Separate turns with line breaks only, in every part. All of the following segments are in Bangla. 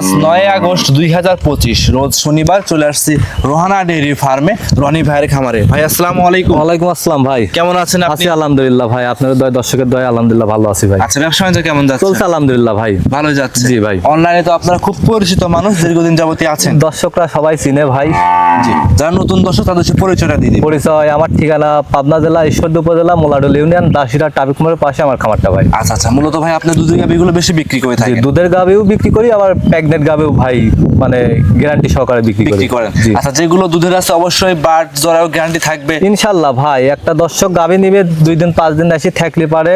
আজ নয় আগস্ট দুই হাজার পঁচিশ। রোজ শনিবার চলে আসছি রোহানা ডেয়ারি ফার্মে রনি ভাইয়ের খামারে। ভাই আসসালামু আলাইকুম।
ওয়ালাইকুম আসসালাম ভাই।
কেমন আছেন আপনি?
আলহামদুলিল্লাহ ভাই আপনাদের দয় দর্শকের দয় আলহামদুলিল্লাহ ভালো আছি ভাই।
আচ্ছা ব্যবসা বাণিজ্য কেমন যাচ্ছে?
চলছে আলহামদুলিল্লাহ ভাই।
ভালো যাচ্ছে।
জি ভাই।
অনলাইনে তো আপনারা খুব পরিচিত মানুষ দীর্ঘদিন যাবতীয় আছেন।
দর্শকরা সবাই চিনে ভাই।
জি যারা নতুন দর্শক তাদের পরিচয়টা দিয়ে
পরিচয় আমার ঠিকানা পাবনা জেলা ঈশ্বরদী উপজেলা মোলাডুল ইউনিয়ন দাসিরা ট্রাফিক মোড়ের পাশে আমার খামারটা ভাই।
আচ্ছা আচ্ছা মূলত ভাই আপনি দুধের গাভিগুলো বেশি বিক্রি করে থাকেন।
দুধের গাবেও বিক্রি করি আবার প্যাগনেট গাবেও ভাই মানে গ্যারান্টি সহকারে বিক্রি করি।
বিক্রি করেন আচ্ছা যেগুলো দুধের আছে অবশ্যই বাট জরাও গ্যারান্টি থাকবে।
ইনশাল্লাহ ভাই একটা দর্শক গাবে নিবে দুই দিন পাঁচ দিন এসে থাকলে পারে।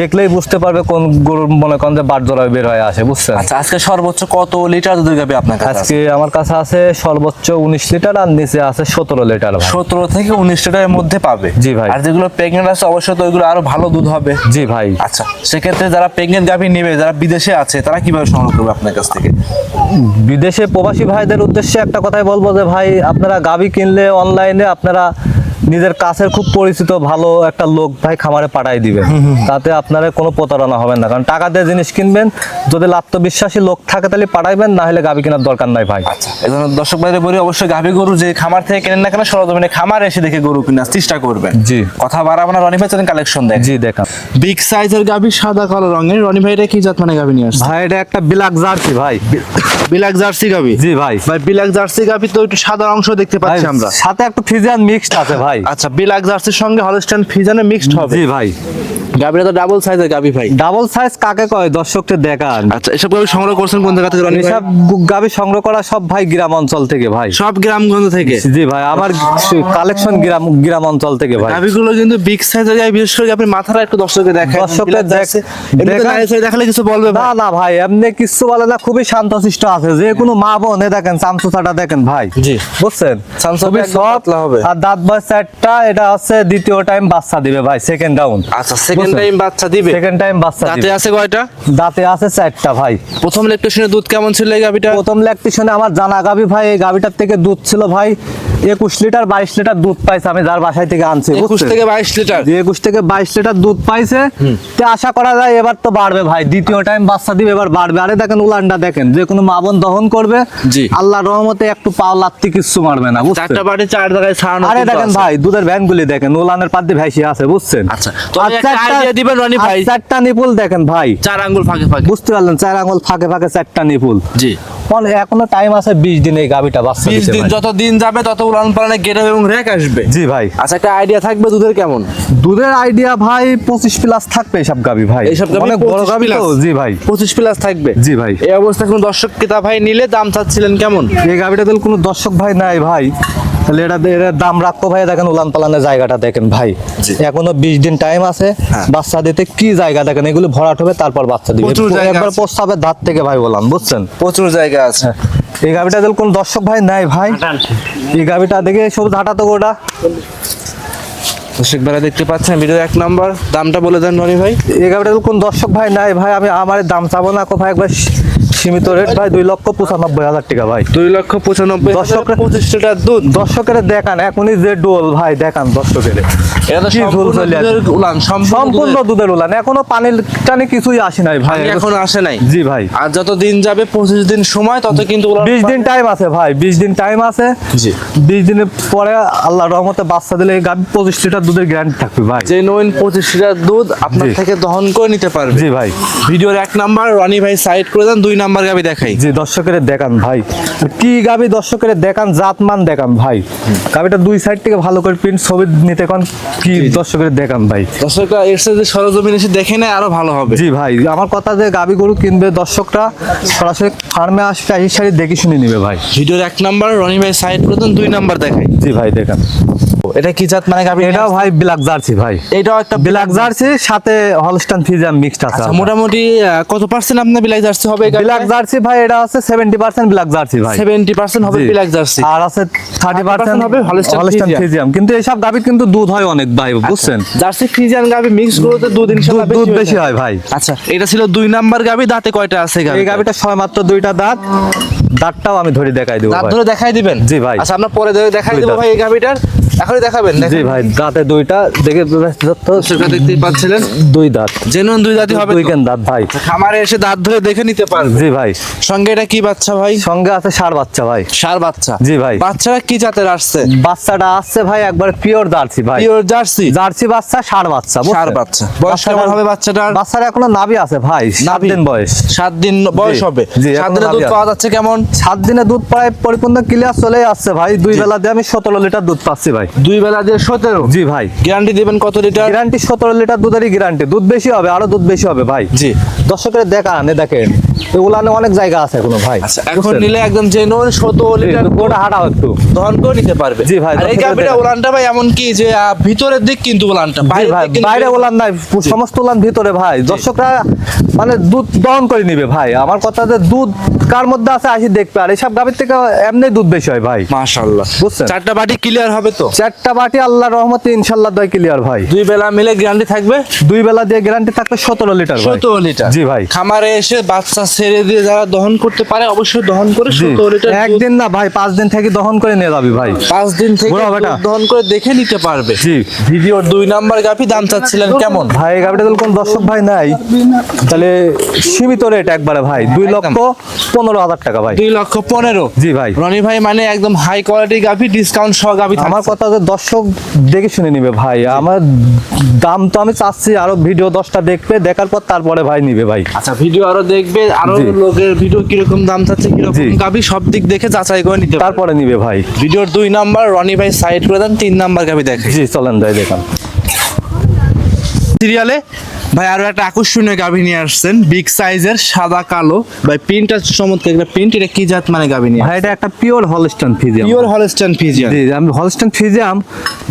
দেখলেই বুঝতে পারবে কোন গরুর মনে করেন যে বাট জরা বের হয়ে আসে বুঝছেন?
আচ্ছা আজকে সর্বোচ্চ কত লিটার দুধের গাবে আপনার কাছে
আজকে আমার কাছে আছে সর্বোচ্চ উনিশ লিটার আর নিচে আছে সতেরো লিটার ভাই।
সতেরো থেকে উনিশ লিটারের মধ্যে পাবে।
জি ভাই।
আর যেগুলো প্রেগনেন্ট আছে অবশ্যই তো ওইগুলো আরও ভালো দুধ হবে।
জি ভাই।
আচ্ছা সেক্ষেত্রে যারা প্রেগনেন্ট গাভি নেবে যারা বিদেশে আছে তারা কীভাবে সংগ্রহ করবে আপনার কাছ থেকে?
বিদেশে প্রবাসী ভাইদের উদ্দেশ্যে একটা কথাই বলব যে ভাই আপনারা গাবি কিনলে অনলাইনে আপনারা নিজের কাছের খুব পরিচিত ভালো একটা লোক ভাই খামারে পাঠাই দিবেন তাতে আপনারা কোনো প্রতারণা হবে না। কারণ টাকা দিয়ে জিনিস কিনবেন যদি আত্মবিশ্বাসী লোক থাকে তাহলে পাঠাইবেন না হলে গাবি কেনার দরকার নাই ভাই।
আচ্ছা এই দর্শক ভাইদের বলি অবশ্যই গাভি গরু যে খামার থেকে কেনেন না কেন সরজমিনে খামার এসে দেখে গরু কেনার চেষ্টা করবেন।
জি।
কথা বাড়াবো না রনি ভাই কালেকশন দেখ।
জি দেখান।
বিগ সাইজের গাভি সাদা কালো রঙের রনি ভাইটা কি জাত মানে গাভি নিয়ে আসছে
ভাই এটা একটা বিলাক জার্সি ভাই।
বিলাক জার্সি গাভি
জি ভাই।
ভাই বিলাক জার্সি গাভি তো একটু সাদা অংশ দেখতে পাচ্ছি আমরা।
সাথে একটা ফিজিয়ান মিক্সড আছে ভাই।
আচ্ছা বিলাক জার্সির সঙ্গে হলস্টাইন ফিজানে মিক্সড হবে।
জি ভাই।
গাভিটা তো ডাবল সাইজের গাভি ভাই।
ডাবল সাইজ কাকে কয়? দর্শককে দেখান।
আচ্ছা এসব গাভি সংগ্রহ করছেন কোন জায়গা থেকে?
এসব গাবি সংগ্রহ করা সব ভাই গ্রাম অঞ্চল থেকে ভাই।
সব গ্রামগঞ্জ থেকে?
জি ভাই আমার কালেকশন গ্রাম গ্রাম অঞ্চল থেকে ভাই।
গাভিগুলো কিন্তু বিগ সাইজের গাভি বিশেষ করে আপনি মাথাটা একটু দর্শককে দেখায়
দর্শককে দেখ-
দেখালে কিছু বলবে
না না ভাই এমনি কিছু বলে না খুবই শান্তশিষ্ট আছে। যে কোনো মা বোন এ দেখেন সামসুসাটা দেখেন ভাই।
জি।
বুঝছেন? সামসুবি
পাতলা হবে।
আর দাঁত বয়স চারটা এটা হচ্ছে দ্বিতীয় টাইম বাচ্চা দিবে ভাই সেকেন্ড ডাউন
আচ্ছা সেকেন্ড টাইম বাচ্চা দিবে?
সেকেন্ড টাইম বাচ্চা
দাঁতে আছে কয়টা?
দাঁতে আছে চারটা ভাই।
প্রথম লেকটেশনে দুধ কেমন ছিল এই গাবিটা
প্রথম লেকটেশনে আমার জানা গাবি ভাই এই গাবিটার থেকে দুধ ছিল ভাই একুশ লিটার বাইশ লিটার দুধ পাইছে আমি যার বাসায় থেকে আনছি
একুশ থেকে বাইশ লিটার?
একুশ থেকে বাইশ লিটার দুধ পাইছে তো আশা করা যায় এবার তো বাড়বে ভাই দ্বিতীয় টাইম বাচ্চা দিবে এবার বাড়বে। আরে দেখেন উলানটা দেখেন যে কোনো মা বোন দহন করবে
জি।
আল্লাহর রহমতে একটু পাও লাত্তি কিচ্ছু মারবে না
চারটা বাড়ি চার জায়গায় ছাড়ানো
আরে দেখেন। ভাই দুধের ভ্যান গুলি দেখেন উলানের ভাইসি আছে বুঝছেন?
আচ্ছা, তো দিবেন রনি ভাই।
চারটা নিপুল দেখেন ভাই।
চার আঙ্গুল ফাঁকে ফাঁকে।
বুঝতে পারলেন চার আঙুল ফাঁকে ফাঁকে চারটা নিপুল।
জি।
এখনও টাইম আছে বিশ দিন এই গাবিটা বাচ্চা
বিশ দিন। যত দিন যাবে তত উলান পালানে গেট এবং র্যাক আসবে।
জি ভাই।
আচ্ছা একটা আইডিয়া থাকবে দুধের কেমন?
দুধের আইডিয়া ভাই পঁচিশ প্লাস থাকবে এইসব গাবি ভাই।
এইসব
অনেক বড় গাবি তো। জি ভাই।
পঁচিশ প্লাস থাকবে।
জি ভাই।
এই অবস্থা কোনো দর্শক ক্রেতা ভাই নিলে দাম চাচ্ছিলেন কেমন?
এই গাবিটা দিল কোনো দর্শক ভাই নাই ভাই। তাহলে এটা এটা দাম রাখব ভাই দেখেন উলান পালানের জায়গাটা দেখেন ভাই। এখনও বিশ দিন টাইম আছে।
হ্যাঁ।
বাচ্চা দিতে কি জায়গা দেখেন? এগুলো ভরাট হবে তারপর বাচ্চা দিবে।
প্রচুর জায়গা
একবার। প্রস্তাবের ধার থেকে ভাই বললাম বুঝছেন?
প্রচুর জায়গা আছে।
এই গাবিটা দিল কোন দর্শক ভাই? নাই ভাই। এই গাবিটা দেখে সব ঝাঁটা তো গোটা।
দর্শক ভাইরা দেখতে পাচ্ছেন ভিডিও এক নম্বর দামটা বলে দেন রনি ভাই।
এই গাবিটা দিল কোন দর্শক ভাই? নাই ভাই আমি আমার দাম চাবো না কো ভাই একবার সীমিত রেট ভাই দুই লক্ষ পঁচানব্বই হাজার টাকা ভাই।
দুই লক্ষ পঁচানব্বই
দর্শক-
দর্শক পঁচিশ লিটার দুধ।
দর্শকের দেখান এখনই যে ডোল ভাই দেখান দর্শকের।
সম্পূর্ণ দুধের উলান
এখনও পানির টানি কিছুই আসে নাই ভাই।
এখনও আসে নাই?
জি ভাই।
আর যত দিন যাবে পঁচিশ দিন সময় তত কিন্তু
বিশ দিন টাইম আছে ভাই বিশ দিন টাইম আছে।
জি।
বিশ দিনের পরে আল্লাহ রহমতে বাচ্চা দিলে গাভী পঁচিশ লিটার দুধের গ্যারান্টি থাকবে ভাই।
যে নইন পঁচিশ লিটার দুধ আপনার থেকে দহন করে নিতে পারবে।
জি ভাই।
ভিডিওর এক নাম্বার রনি ভাই সাইড করে দেন দুই নাম্বার গাবি দেখাই।
জি দর্শকের দেখান ভাই। কি গাবি দর্শকের দেখান জাতমান দেখান ভাই। গাবিটা দুই সাইড থেকে ভালো করে প্রিন্ট ছবি নিতে কোন। কি দর্শকের দেখান ভাই?
দর্শকরা এর সাথে সরজমিন এসে দেখে নেয় আরও ভালো হবে।
জি ভাই আমার কথা যে গাবি গরু কিনবে দর্শকরা সরাসরি ফার্মে আসবে এই শাড়ি দেখে শুনে নিবে ভাই।
ভিডিওর এক নাম্বার রনি ভাই সাইড করে দুই নাম্বার দেখাই
জি ভাই দেখান।
এটা কি জাত মানে গাবি
এটাও ভাই ব্ল্যাক জার্সি ভাই।
এটাও একটা
ব্ল্যাক জার্সি? সাথে হলস্টান ফিজাম মিক্সড আছে
আচ্ছা মোটামুটি কত পার্সেন্ট আপনার বিলাক জার্সি হবে
ব্ল্যাক জার্সি ভাই এটা আছে সেভেন্টি পার্সেন্ট ব্ল্যাক জার্সি ভাই।
সেভেন্টি পার্সেন্ট হবে
জি।
বিলাক জার্সি।
আর আছে
30% হবে
হলস্টান। ফিজিয়াম কিন্তু এইসব গাভীর কিন্তু দুধ হয় অনেক ভাই বুঝছেন?
জার্সি ফ্রিজিয়ান গাবি মিক্স গুলোতে দুধ ইনশাআল্লাহ
দুধ বেশি হয় ভাই।
আচ্ছা এটা ছিল দুই নাম্বার গাবি দাঁতে কয়টা আছে গাবি
এই গাভীটা ছয় মাত্র দুইটা দাঁত। দাঁতটাও আমি ধরে দেখাই দেবো
দাঁত ধরে দেখাই দিবেন?
জি ভাই।
আচ্ছা আপনার পরে ধরে দেখাই দেবো ভাই এই গাভিটার। এখনই দেখাবেন
জি ভাই দাঁতে দুইটা দেখে
সেটা দেখতেই পাচ্ছিলেন।
দুই দাঁত।
জেনুইন দুই দাঁতই হবে
দুই কেন দাঁত ভাই?
খামারে এসে দাঁত ধরে দেখে নিতে পারবে।
জি ভাই।
সঙ্গে এটা কি বাচ্চা ভাই?
সঙ্গে আছে বাচ্চা ভাই।
সার বাচ্চা।
জি ভাই।
বাচ্চারা কি জাতের আসছে?
বাচ্চাটা আসছে ভাই একবার পিওর জার্সি ভাই।
Pure jersey?
জার্সি বাচ্চা বাচ্চা
সার বাচ্চা। বয়স কেমন হবে বাচ্চাটার?
বাচ্চার এখনও নাভি আছে ভাই সাত দিন বয়স।
সাত দিন বয়স হবে। সাত দিনে দুধ পাওয়া যাচ্ছে কেমন?
সাত দিনে দুধ প্রায় পরিপূর্ণ ক্লিয়ার চলে আসছে ভাই। দুই বেলা দিয়ে আমি সতেরো লিটার দুধ পাচ্ছি ভাই।
দুই বেলা দিয়ে সতেরো।
জি ভাই।
গ্যারান্টি দিবেন কত লিটার
গ্যারান্টি সতেরো লিটার দুধেরই গ্যারান্টি দুধ বেশি হবে আরও দুধ বেশি হবে ভাই।
জি।
দর্শকের দেখান দেখেন উলানে অনেক জায়গা আছে এখনও ভাই।
আচ্ছা এখন নিলে একদম জেনুইন সতেরো
জি,
লিটার
গোটা হাঁটাও একটু।
দহন করে নিতে পারবে।
জি ভাই,
আর এই গাভিটা উলানটা ভাই এমন কি যে ভিতরের দিক কিন্তু উলানটা
জি ভাই বাইরে উলান নাই সমস্ত উলান ভিতরে ভাই। দর্শকরা মানে দুধ দহন করে নিবে ভাই। আমার কথা যে দুধ কার মধ্যে আছে আসি দেখবে। আর এইসব গাভীর থেকে এমনি দুধ বেশি হয় ভাই।
মাশাআল্লাহ।
বুঝছেন?
চারটা বাটি ক্লিয়ার হবে তো?
চারটা বাটি আল্লাহ রহমতে ইনশাল্লাহ দয় ক্লিয়ার ভাই।
দুই বেলা মিলে গ্যারান্টি থাকবে?
দুই বেলা দিয়ে গ্যারান্টি থাকবে সতেরো লিটার ভাই।
লিটার।
জি ভাই।
খামারে এসে বাচ্চা ছেড়ে দিয়ে যারা দহন করতে পারে অবশ্যই দহন করে সতেরো লিটার
একদিন না ভাই পাঁচ দিন থেকে দহন করে নিয়ে যাবি ভাই।
পাঁচ দিন থেকে দহন করে দেখে নিতে পারবে।
জি।
ভিডিওর দুই নাম্বার গাভি দাম চাচ্ছিলেন কেমন?
ভাই গাড়িটা কোন দর্শক ভাই নাই। তাহলে সীমিত রেট একবারে ভাই দুই লক্ষ পনেরো হাজার টাকা ভাই।
দুই লক্ষ পনেরো।
জি ভাই।
রনি ভাই মানে একদম হাই কোয়ালিটি গাভি ডিসকাউন্ট সহ গাভি
আমার কথা দর্শক দেখে শুনে নিবে ভাই আমার দাম তো আমি চাচ্ছি আরও ভিডিও দশটা দেখবে দেখার পর তারপরে ভাই নিবে ভাই।
আচ্ছা ভিডিও আরও দেখবে
আরও
লোকের ভিডিও কীরকম দাম চাচ্ছে কীরকম গাবি সব দিক দেখে যাচাই করে নিতে
তারপরে নিবে ভাই।
ভিডিওর দুই নাম্বার রনি ভাই সাইড করে দেন তিন নাম্বার গাবি দেখে।
জি চলেন ভাই দেখান।
সিরিয়ালে ভাই আরও একটা আকর্ষণীয় গাভি নিয়ে আসছেন। বিগ সাইজের সাদা কালো। ভাই প্রিন্টটা চমৎকার। একটা প্রিন্ট এটা কি জাত মানে গাভি নিয়ে
ভাই এটা একটা pure Holstein Friesian
pure Holstein Friesian
জি আমি হলস্টান ফিজিয়াম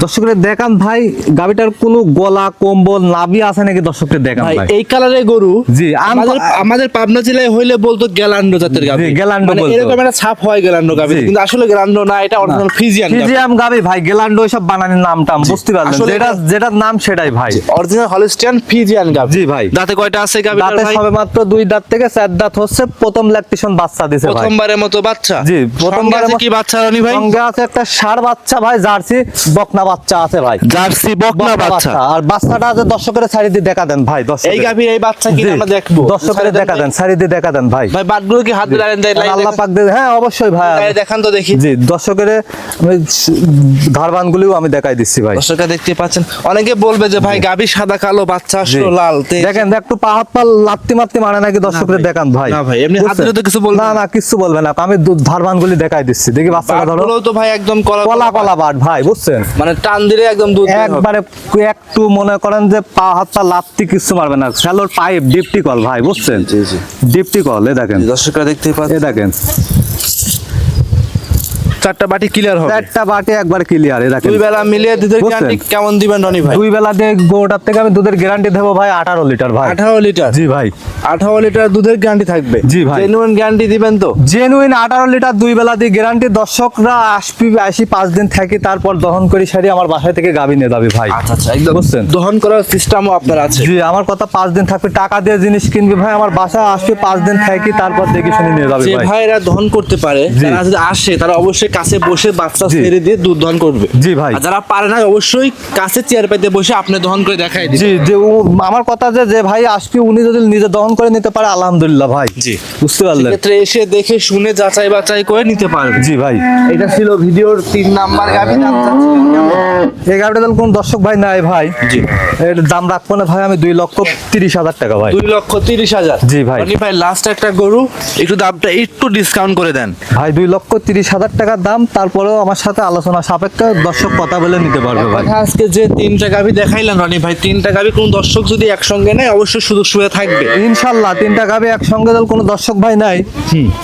দর্শকদের দেখান ভাই গাবিটার কোনো গলা কম্বল নাভি আছে নাকি দর্শকদের দেখান
ভাই এই কালারের গরু
জি,
আমাদের আমাদের পাবনা জেলায় হইলে বলতো গ্যালান্ডো জাতের গাভি।
গ্যালান্ডো
মানে
বলতো।
এরকম একটা ছাপ হয় গ্যালান্ডো গাভি। কিন্তু আসলে গ্যালান্ডো না এটা অরিজিনাল ফিজিয়ান
ফিজিয়াম গাবি ভাই গেলান্ডো সব বানানির নাম টাম বুঝতে পারলেন। যেটা যেটার নাম সেটাই ভাই।
অরিজিনাল হলস্টাইন ফিজিয়ান গাভি।
জি ভাই।
দাঁতে কয়টা আছে গাভি
দাঁতে সবে মাত্র দুই দাঁত থেকে চার দাঁত হচ্ছে প্রথম ল্যাকটেশন বাচ্চা দিছে ভাই।
প্রথমবারের মতো বাচ্চা?
জি,
প্রথমবারের কি বাচ্চা রানি ভাই?
সঙ্গে আছে একটা ষাড় বাচ্চা ভাই জার্সি বকনা বাচ্চা আছে ভাই।
জার্সি বকনা বাচ্চা।
আর বাচ্চাটা আছে দর্শকের দিয়ে দেখা দেন ভাই দর্শক
এই গাভির এই বাচ্চা কি আমরা দেখব?
দর্শকের দেখা দেন দিয়ে দেখা দেন ভাই।
ভাই বাটগুলো কি হাত দিয়ে দেয়
আল্লাহ পাক দিয়ে হ্যাঁ অবশ্যই ভাই।
দেখান তো দেখি।
জি দর্শকের ধারবান গুলিও আমি দেখাই দিচ্ছি ভাই।
দর্শকরা দেখতে পাচ্ছেন। অনেকে বলবে যে ভাই গাভী সাদা কালো বাচ্চা আসলো লাল তে-
দেখেন একটু পা হাত পা লাত্তি মাত্তি মানে নাকি দর্শকদের দেখান ভাই।
না ভাই, এমনি হাত তো কিছু বলবে
না
না।
না কিছু বলবে না। আমি ধারবান গুলি দেখাই দিচ্ছি। দেখি বাচ্চাটা ধরো।
তো ভাই একদম কলা
কলা কলা বাট ভাই বুঝছেন?
মানে টান দিলে একদম দুধ
একবারে একটু মনে করেন যে পা হাত পা লাত্তি কিছু মারবে না। শ্যালোর পাইপ ডিপটি কল ভাই বুঝছেন। ডিপটি কল এ দেখেন।
দর্শকরা দেখতে
এ
পাচ্ছেন।
দেখেন।
চারটা বাটি ক্লিয়ার হবে।
চারটা বাটি একবার ক্লিয়ার এ দেখেন।
দুই বেলা মিলিয়ে দুধের গ্যারান্টি কেমন দিবেন রনি ভাই?
দুই বেলা দিয়ে গোটার থেকে আমি দুধের গ্যারান্টি দেবো ভাই আঠারো লিটার ভাই।
আঠারো লিটার?
জি ভাই।
আঠারো লিটার দুধের গ্যারান্টি থাকবে?
জি ভাই।
জেনুইন গ্যারান্টি দিবেন তো?
জেনুইন আঠারো লিটার দুই বেলা দিয়ে গ্যারান্টি দর্শকরা আসবি আসি পাঁচ দিন থাকি তারপর দহন করি সারি আমার বাসায় থেকে গাবি নিয়ে যাবি ভাই।
আচ্ছা আচ্ছা একদম।
বুঝছেন?
দহন করার সিস্টেমও আপনার আছে।
জি আমার কথা পাঁচ দিন থাকবে টাকা দিয়ে জিনিস কিনবি ভাই আমার বাসায় আসবে পাঁচ দিন থাকি তারপর দেখি শুনে নিয়ে যাবে ভাই।
ভাইরা দহন করতে পারে। তারা যদি আসে তারা অবশ্যই কাছে বসে বাচ্চা। ছেড়ে দিয়ে দুধ দহন করবে।
জি ভাই।
যারা পারে না অবশ্যই কাছে চেয়ার পাইতে বসে আপনি দহন করে দেখাই
জি যে ও আমার কথা যে যে ভাই আসবি উনি যদি নিজে দহন করে নিতে পারে আলহামদুলিল্লাহ ভাই।
জি।
বুঝতে পারলেন।
ক্ষেত্রে এসে দেখে শুনে যাচাই বাছাই করে নিতে পারবে।
জি ভাই।
এটা ছিল ভিডিওর তিন নাম্বার গাভি দাম
এই তাহলে কোন দর্শক ভাই নাই ভাই।
জি।
এর দাম রাখব না ভাই আমি দুই লক্ষ তিরিশ হাজার টাকা ভাই।
দুই লক্ষ তিরিশ হাজার।
জি ভাই।
ভাই লাস্ট একটা গরু একটু দামটা একটু ডিসকাউন্ট করে দেন।
ভাই দুই লক্ষ তিরিশ হাজার টাকার দাম তারপরেও আমার সাথে আলোচনা সাপেক্ষে দর্শক কথা বলে নিতে পারবে ভাই।
আজকে যে তিনটা গাভি দেখাইলেন রনি ভাই তিনটা গাভি কোন দর্শক যদি একসঙ্গে নেয় অবশ্যই সুযোগ সুবিধা থাকবে।
ইনশাল্লাহ তিনটা গাবি একসঙ্গে দল কোনো দর্শক ভাই নাই।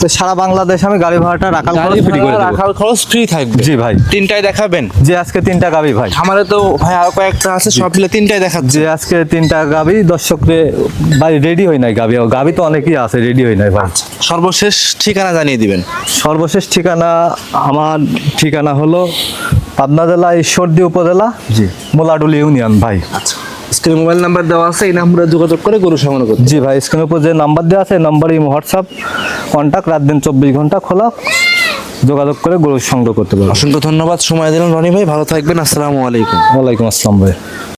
তো সারা বাংলাদেশ আমি গাড়ি ভাড়াটা রাখাল খরচ ফ্রি করে
রাখার খরচ ফ্রি থাকবে।
জি ভাই।
তিনটাই দেখাবেন?
যে আজকে তিনটা গাবি ভাই।
আমাদের তো ভাই আরও কয়েকটা আছে সব মিলে তিনটাই দেখাচ্ছে।
যে আজকে তিনটা গাবি দর্শকরে ভাই রেডি হই নাই গাবি গাভি তো অনেকই আছে রেডি হই নাই ভাই।
সর্বশেষ ঠিকানা জানিয়ে দিবেন।
সর্বশেষ ঠিকানা আমার ঠিকানা হলো পাবনা জেলা ঈশ্বরদী উপজেলা
জি।
মোলাডুল ইউনিয়ন ভাই।
আচ্ছা। স্ক্রিনে মোবাইল নাম্বার দেওয়া আছে এই নাম্বারে যোগাযোগ করে গরু সংগ্রহ করতে
জি ভাই স্ক্রিনের উপর যে নাম্বার দেওয়া আছে নাম্বারে হোয়াটসঅ্যাপ কন্ট্যাক্ট রাত দিন চব্বিশ ঘণ্টা খোলা। যোগাযোগ করে গরু সংগ্রহ করতে পারবেন।
অসংখ্য ধন্যবাদ সময় দিলেন রনি ভাই ভালো থাকবেন আসসালামু আলাইকুম।
ওয়ালাইকুম আসসালাম ভাই।